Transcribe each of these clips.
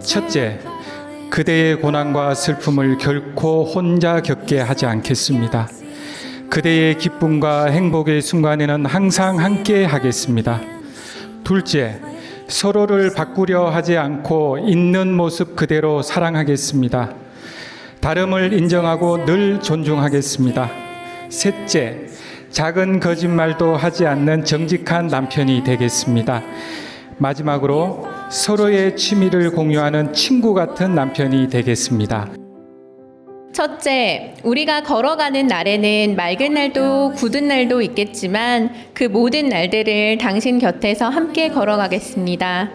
첫째, 그대의 고난과 슬픔을 결코 혼자 겪게 하지 않겠습니다. 그대의 기쁨과 행복의 순간에는 항상 함께 하겠습니다. 둘째, 서로를 바꾸려 하지 않고 있는 모습 그대로 사랑하겠습니다. 다름을 인정하고 늘 존중하겠습니다. 셋째, 작은 거짓말도 하지 않는 정직한 남편이 되겠습니다. 마지막으로 서로의 취미를 공유하는 친구 같은 남편이 되겠습니다. 첫째, 우리가 걸어가는 날에는 맑은 날도 굳은 날도 있겠지만 그 모든 날들을 당신 곁에서 함께 걸어가겠습니다.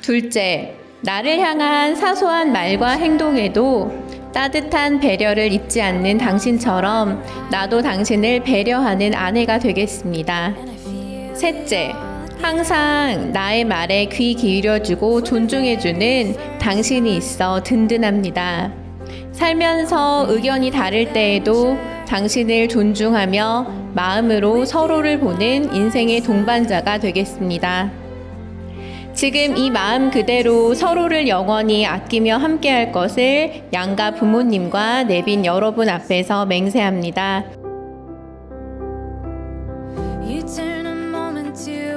둘째, 나를 향한 사소한 말과 행동에도 따뜻한 배려를 잊지 않는 당신처럼 나도 당신을 배려하는 아내가 되겠습니다. 셋째, 항상 나의 말에 귀 기울여주고 존중해주는 당신이 있어 든든합니다. 살면서 의견이 다를 때에도 당신을 존중하며 마음으로 서로를 보는 인생의 동반자가 되겠습니다. 지금 이 마음 그대로 서로를 영원히 아끼며 함께할 것을 양가 부모님과 내빈 여러분 앞에서 맹세합니다. You turn a moment to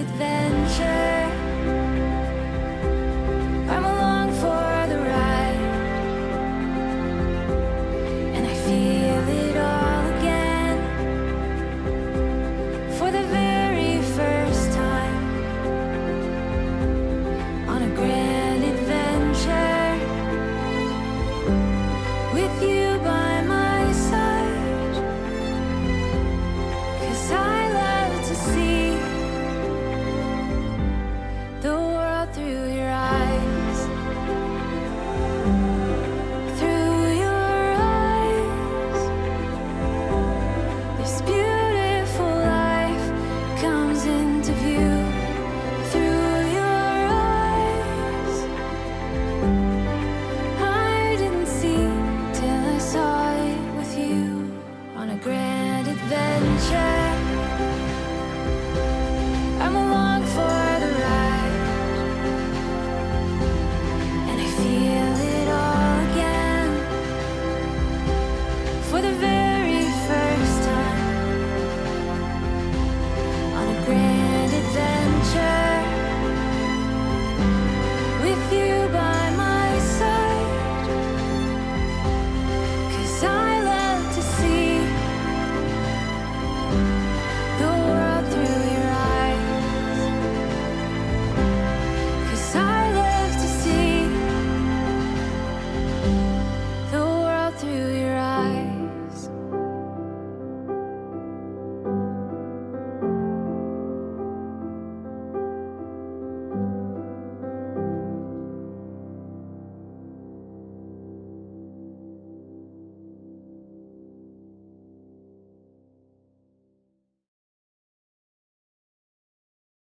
it there. this beauty.